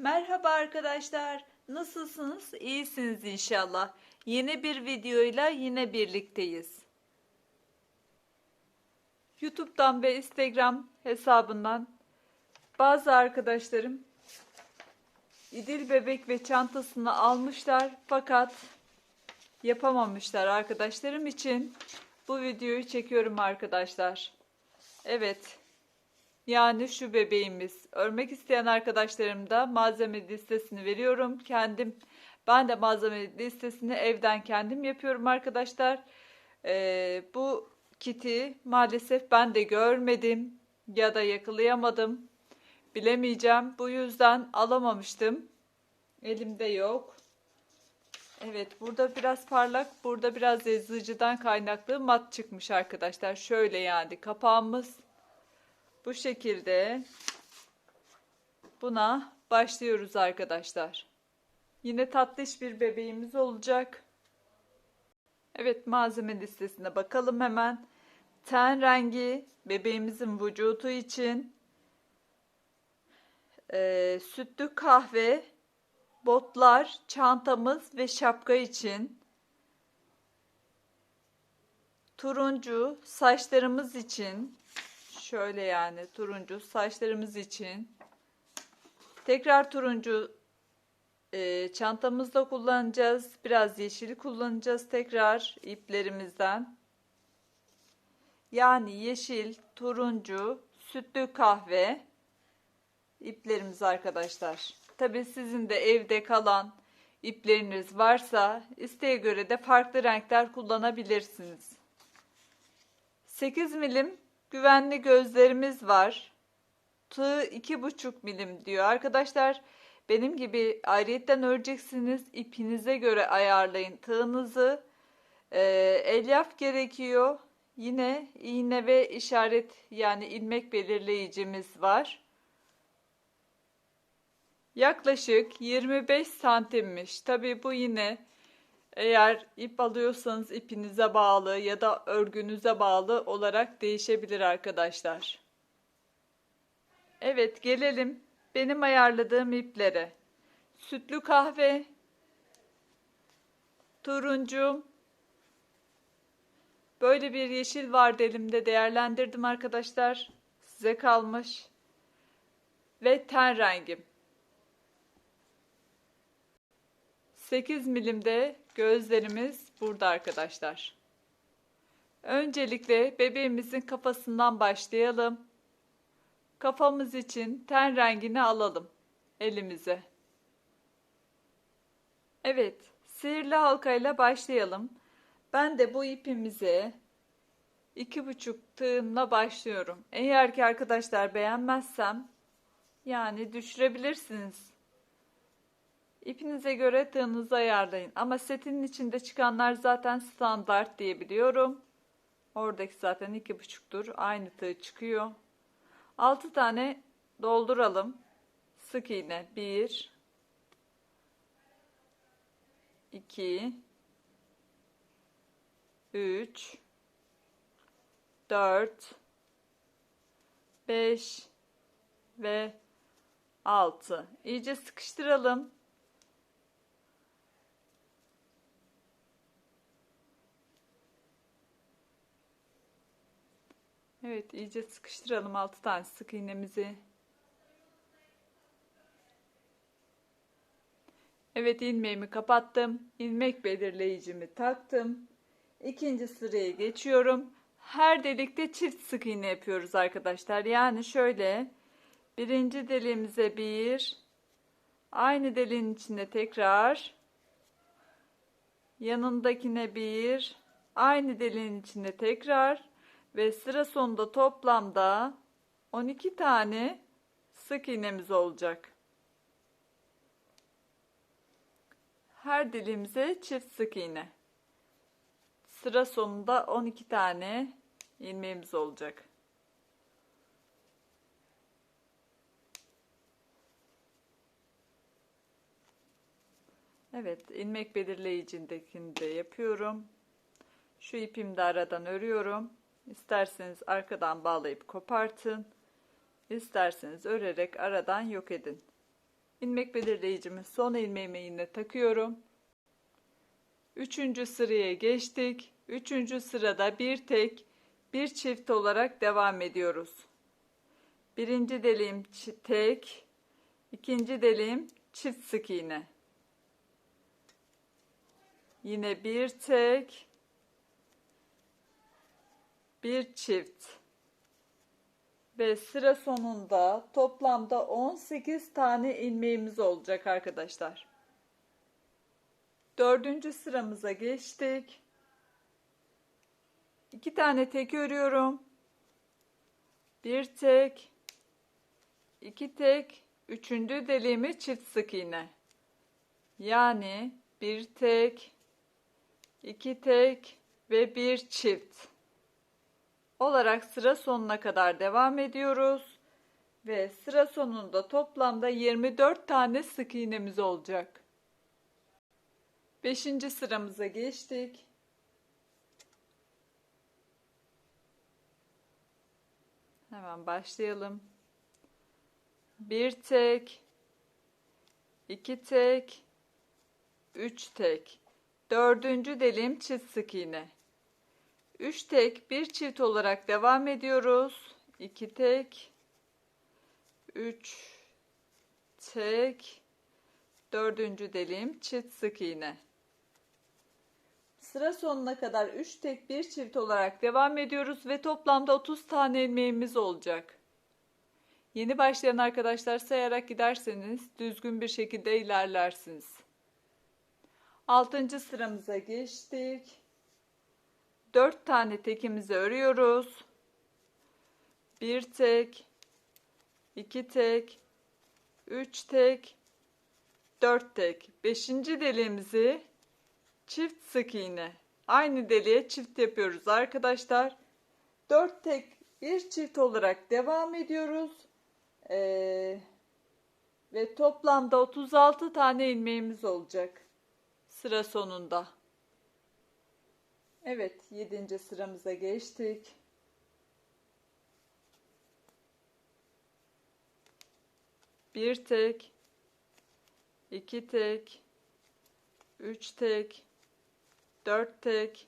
Merhaba arkadaşlar. Nasılsınız? İyisiniz inşallah. Yeni bir videoyla yine birlikteyiz. YouTube'dan ve Instagram hesabından bazı arkadaşlarım İdil bebek ve çantasını almışlar fakat yapamamışlar arkadaşlarım için bu videoyu çekiyorum arkadaşlar. Evet. Yani şu bebeğimiz. Örmek isteyen arkadaşlarım da malzeme listesini veriyorum. Kendim ben de malzeme listesini evden kendim yapıyorum arkadaşlar. Ee, bu kiti maalesef ben de görmedim ya da yakalayamadım. Bilemeyeceğim. Bu yüzden alamamıştım. Elimde yok. Evet burada biraz parlak burada biraz yazıcıdan kaynaklı mat çıkmış arkadaşlar. Şöyle yani kapağımız bu şekilde buna başlıyoruz arkadaşlar. Yine tatlış bir bebeğimiz olacak. Evet malzeme listesine bakalım hemen. Ten rengi bebeğimizin vücudu için. Ee, sütlü kahve, botlar, çantamız ve şapka için. Turuncu saçlarımız için. Şöyle yani turuncu saçlarımız için. Tekrar turuncu e, çantamızda kullanacağız. Biraz yeşili kullanacağız tekrar iplerimizden. Yani yeşil, turuncu, sütlü kahve iplerimiz arkadaşlar. Tabi sizin de evde kalan ipleriniz varsa isteğe göre de farklı renkler kullanabilirsiniz. 8 milim güvenli gözlerimiz var. Tığ 2,5 milim diyor. Arkadaşlar benim gibi ayrıyetten öreceksiniz. İpinize göre ayarlayın tığınızı. Ee, elyaf gerekiyor. Yine iğne ve işaret yani ilmek belirleyicimiz var. Yaklaşık 25 santimmiş. Tabi bu yine eğer ip alıyorsanız ipinize bağlı ya da örgünüze bağlı olarak değişebilir arkadaşlar. Evet gelelim benim ayarladığım iplere. Sütlü kahve, turuncu, böyle bir yeşil vardı elimde değerlendirdim arkadaşlar. Size kalmış. Ve ten rengim. 8 milimde gözlerimiz burada arkadaşlar. Öncelikle bebeğimizin kafasından başlayalım. Kafamız için ten rengini alalım elimize. Evet, sihirli halkayla başlayalım. Ben de bu ipimize iki buçuk tığımla başlıyorum. Eğer ki arkadaşlar beğenmezsem yani düşürebilirsiniz. İpinize göre tığınızı ayarlayın. Ama setinin içinde çıkanlar zaten standart diye biliyorum. Oradaki zaten iki buçuktur. Aynı tığ çıkıyor. 6 tane dolduralım. Sık iğne 1 2 3 4 5 ve 6. İyice sıkıştıralım. Evet iyice sıkıştıralım 6 tane sık iğnemizi. Evet ilmeğimi kapattım. İlmek belirleyicimi taktım. İkinci sıraya geçiyorum. Her delikte çift sık iğne yapıyoruz arkadaşlar. Yani şöyle birinci deliğimize bir aynı deliğin içinde tekrar yanındakine bir aynı deliğin içinde tekrar ve sıra sonunda toplamda 12 tane sık iğnemiz olacak. Her dilimize çift sık iğne. Sıra sonunda 12 tane ilmeğimiz olacak. Evet, ilmek belirleyicindekini de yapıyorum. Şu ipimi de aradan örüyorum. İsterseniz arkadan bağlayıp kopartın. İsterseniz örerek aradan yok edin. ilmek belirleyicimi son ilmeğime yine takıyorum. Üçüncü sıraya geçtik. Üçüncü sırada bir tek bir çift olarak devam ediyoruz. Birinci deliğim tek, ikinci deliğim çift sık iğne. Yine bir tek, bir çift. Ve sıra sonunda toplamda 18 tane ilmeğimiz olacak arkadaşlar. Dördüncü sıramıza geçtik. İki tane tek örüyorum. Bir tek, iki tek, üçüncü deliğimi çift sık iğne. Yani bir tek, iki tek ve bir çift olarak sıra sonuna kadar devam ediyoruz. Ve sıra sonunda toplamda 24 tane sık iğnemiz olacak. Beşinci sıramıza geçtik. Hemen başlayalım. Bir tek, iki tek, üç tek. Dördüncü deliğim çift sık iğne. 3 tek, bir çift olarak devam ediyoruz. 2 tek, 3 tek, dördüncü deliğim çift sık iğne. Sıra sonuna kadar 3 tek, bir çift olarak devam ediyoruz ve toplamda 30 tane ilmeğimiz olacak. Yeni başlayan arkadaşlar sayarak giderseniz düzgün bir şekilde ilerlersiniz. 6. sıramıza geçtik. 4 tane tekimizi örüyoruz. Bir tek, iki tek, üç tek, dört tek. Beşinci deliğimizi çift sık iğne. Aynı deliğe çift yapıyoruz arkadaşlar. Dört tek, bir çift olarak devam ediyoruz. Ee, ve toplamda 36 tane ilmeğimiz olacak sıra sonunda. Evet, yedinci sıramıza geçtik. Bir tek, iki tek, üç tek, dört tek,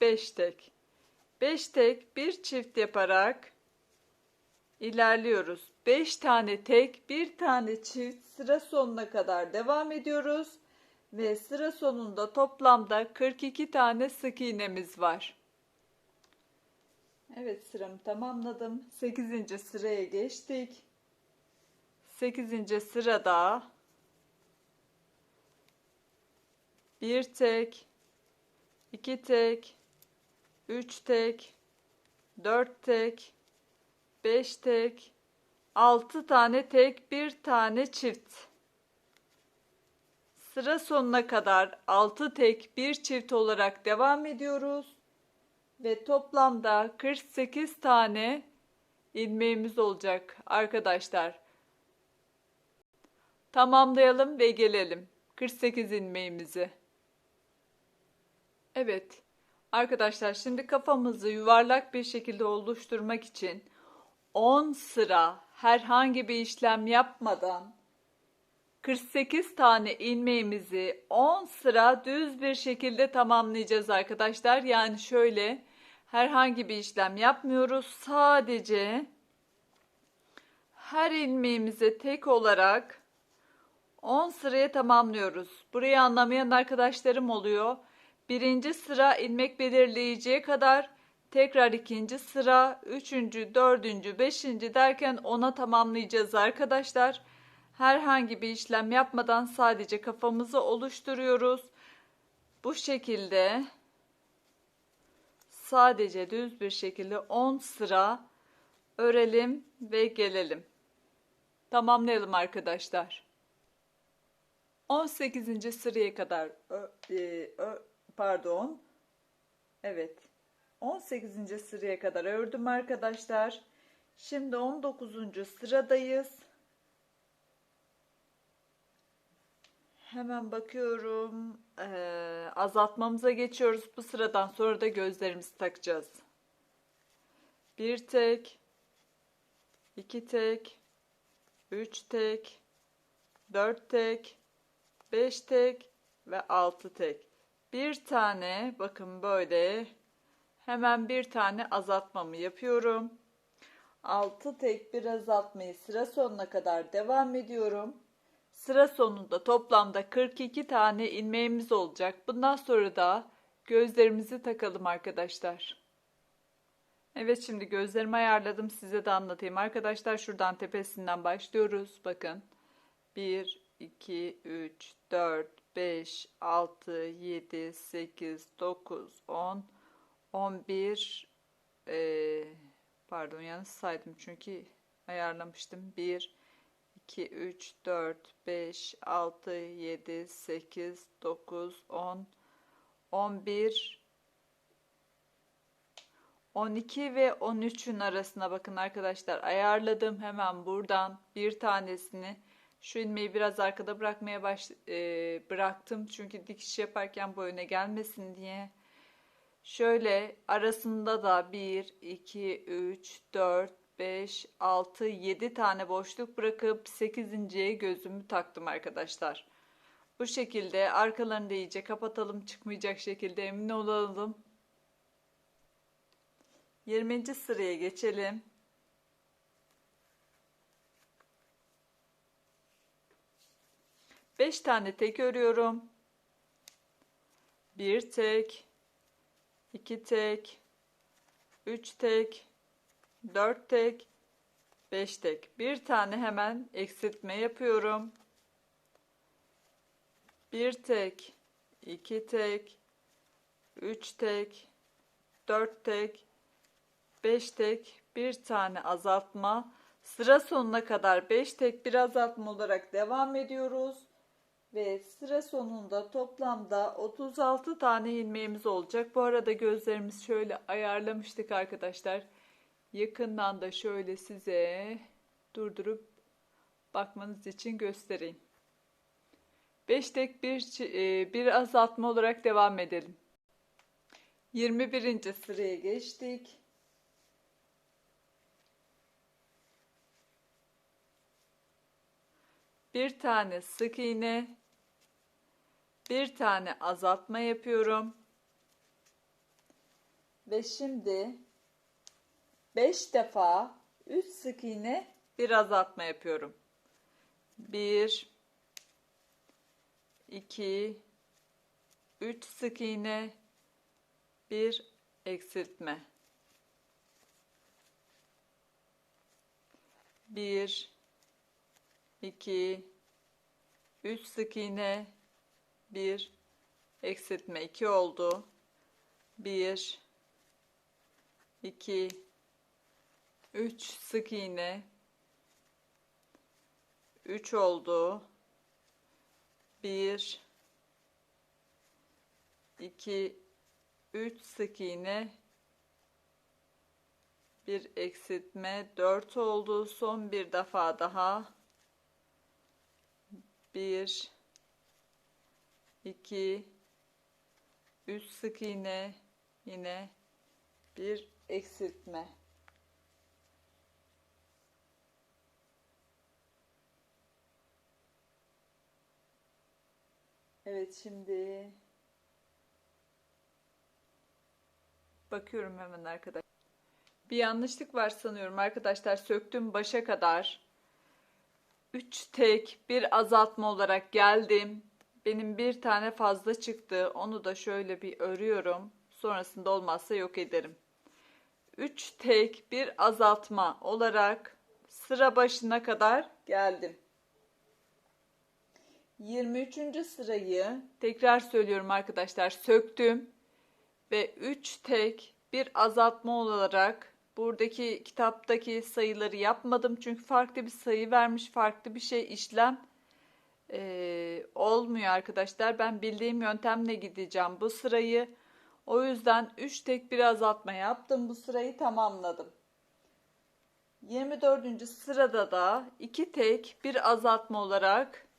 beş tek. Beş tek bir çift yaparak ilerliyoruz. Beş tane tek, bir tane çift sıra sonuna kadar devam ediyoruz ve sıra sonunda toplamda 42 tane sık iğnemiz var. Evet sıramı tamamladım. 8. sıraya geçtik. 8. sırada bir tek, iki tek, üç tek, dört tek, beş tek, altı tane tek, bir tane çift. Sıra sonuna kadar 6 tek bir çift olarak devam ediyoruz. Ve toplamda 48 tane ilmeğimiz olacak arkadaşlar. Tamamlayalım ve gelelim 48 ilmeğimizi. Evet arkadaşlar şimdi kafamızı yuvarlak bir şekilde oluşturmak için 10 sıra herhangi bir işlem yapmadan 48 tane ilmeğimizi 10 sıra düz bir şekilde tamamlayacağız arkadaşlar. Yani şöyle herhangi bir işlem yapmıyoruz. Sadece her ilmeğimizi tek olarak 10 sıraya tamamlıyoruz. Burayı anlamayan arkadaşlarım oluyor. Birinci sıra ilmek belirleyiciye kadar tekrar ikinci sıra, üçüncü, dördüncü, beşinci derken ona tamamlayacağız arkadaşlar herhangi bir işlem yapmadan sadece kafamızı oluşturuyoruz. Bu şekilde sadece düz bir şekilde 10 sıra örelim ve gelelim. Tamamlayalım arkadaşlar. 18. sıraya kadar e, pardon. Evet. 18. sıraya kadar ördüm arkadaşlar. Şimdi 19. sıradayız. Hemen bakıyorum. Ee, azaltmamıza geçiyoruz. Bu sıradan sonra da gözlerimizi takacağız. Bir tek, iki tek, üç tek, 4 tek, 5 tek ve 6 tek. Bir tane bakın böyle hemen bir tane azaltmamı yapıyorum. 6 tek bir azaltmayı sıra sonuna kadar devam ediyorum. Sıra sonunda toplamda 42 tane ilmeğimiz olacak. Bundan sonra da gözlerimizi takalım arkadaşlar. Evet şimdi gözlerimi ayarladım size de anlatayım. Arkadaşlar şuradan tepesinden başlıyoruz. Bakın 1, 2, 3, 4, 5, 6, 7, 8, 9, 10, 11, ee, pardon yanlış saydım çünkü ayarlamıştım. 1, 2, 3, 4, 5, 6, 7, 8, 9, 10, 11, 12 ve 13'ün arasına bakın arkadaşlar. Ayarladım hemen buradan bir tanesini. Şu ilmeği biraz arkada bırakmaya baş, e, bıraktım. Çünkü dikiş yaparken bu öne gelmesin diye. Şöyle arasında da 1 2 3 4 5 6 7 tane boşluk bırakıp 8.ye gözümü taktım arkadaşlar bu şekilde arkalarını da iyice kapatalım çıkmayacak şekilde emin olalım 20. sıraya geçelim. Beş tane tek örüyorum. Bir tek, iki tek, üç tek, dört tek, beş tek. Bir tane hemen eksiltme yapıyorum. Bir tek, iki tek, üç tek, dört tek, 5 tek. Bir tane azaltma. Sıra sonuna kadar 5 tek bir azaltma olarak devam ediyoruz. Ve sıra sonunda toplamda 36 tane ilmeğimiz olacak. Bu arada gözlerimiz şöyle ayarlamıştık arkadaşlar yakından da şöyle size durdurup bakmanız için göstereyim 5 tek bir, e, bir azaltma olarak devam edelim 21. sıraya geçtik bir tane sık iğne, bir tane azaltma yapıyorum. Ve şimdi 5 defa 3 sık iğne, bir azaltma yapıyorum. 1 2 3 sık iğne, bir eksiltme. 1 2 3 sık iğne 1 eksiltme 2 oldu 1 2 3 sık iğne. 3 oldu. 1 2 3 sık iğne. Bir eksiltme. 4 oldu. Son bir defa daha. Bir, iki, üç sık iğne, yine bir eksiltme. Evet şimdi bakıyorum hemen arkadaşlar. Bir yanlışlık var sanıyorum arkadaşlar. Söktüm başa kadar. 3 tek bir azaltma olarak geldim. Benim bir tane fazla çıktı. Onu da şöyle bir örüyorum. Sonrasında olmazsa yok ederim. 3 tek bir azaltma olarak sıra başına kadar geldim. 23. sırayı tekrar söylüyorum arkadaşlar söktüm ve 3 tek bir azaltma olarak buradaki kitaptaki sayıları yapmadım. Çünkü farklı bir sayı vermiş, farklı bir şey işlem e, olmuyor arkadaşlar. Ben bildiğim yöntemle gideceğim bu sırayı. O yüzden 3 tek bir azaltma yaptım. Bu sırayı tamamladım. 24. sırada da 2 tek bir azaltma olarak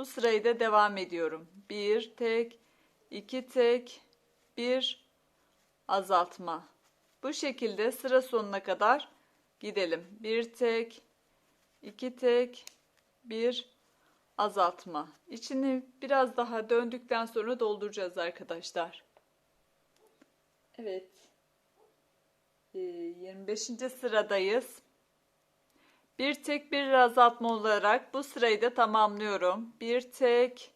bu sırayı da devam ediyorum. 1 tek, 2 tek, 1 azaltma. Bu şekilde sıra sonuna kadar gidelim. Bir tek, iki tek, bir azaltma. İçini biraz daha döndükten sonra dolduracağız arkadaşlar. Evet. Ee, 25. sıradayız. Bir tek bir azaltma olarak bu sırayı da tamamlıyorum. Bir tek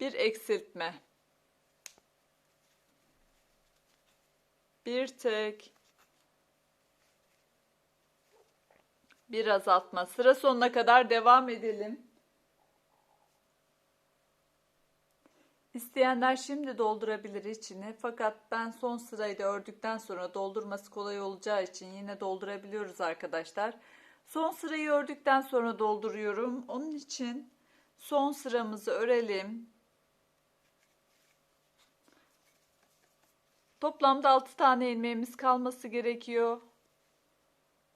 bir eksiltme. Bir tek bir azaltma. Sıra sonuna kadar devam edelim. İsteyenler şimdi doldurabilir içini. Fakat ben son sırayı da ördükten sonra doldurması kolay olacağı için yine doldurabiliyoruz arkadaşlar. Son sırayı ördükten sonra dolduruyorum. Onun için son sıramızı örelim. Toplamda 6 tane ilmeğimiz kalması gerekiyor.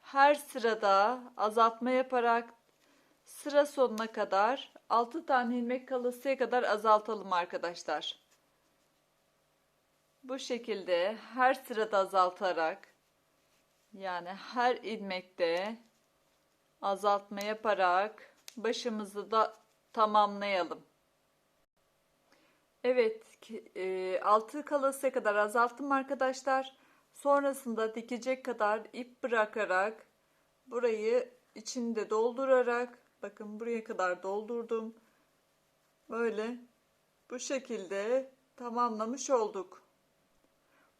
Her sırada azaltma yaparak sıra sonuna kadar 6 tane ilmek kalıncaya kadar azaltalım arkadaşlar. Bu şekilde her sırada azaltarak yani her ilmekte azaltma yaparak başımızı da tamamlayalım. Evet, e, altı kalasıya kadar azalttım arkadaşlar. Sonrasında dikecek kadar ip bırakarak burayı içinde doldurarak bakın buraya kadar doldurdum. Böyle bu şekilde tamamlamış olduk.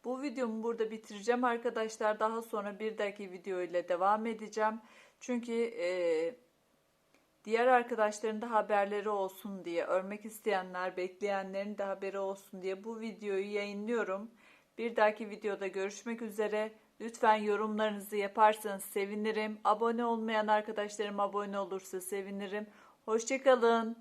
Bu videomu burada bitireceğim arkadaşlar. Daha sonra bir dahaki video ile devam edeceğim. Çünkü e, diğer arkadaşların da haberleri olsun diye, örmek isteyenler, bekleyenlerin de haberi olsun diye bu videoyu yayınlıyorum. Bir dahaki videoda görüşmek üzere. Lütfen yorumlarınızı yaparsanız sevinirim. Abone olmayan arkadaşlarım abone olursa sevinirim. Hoşçakalın.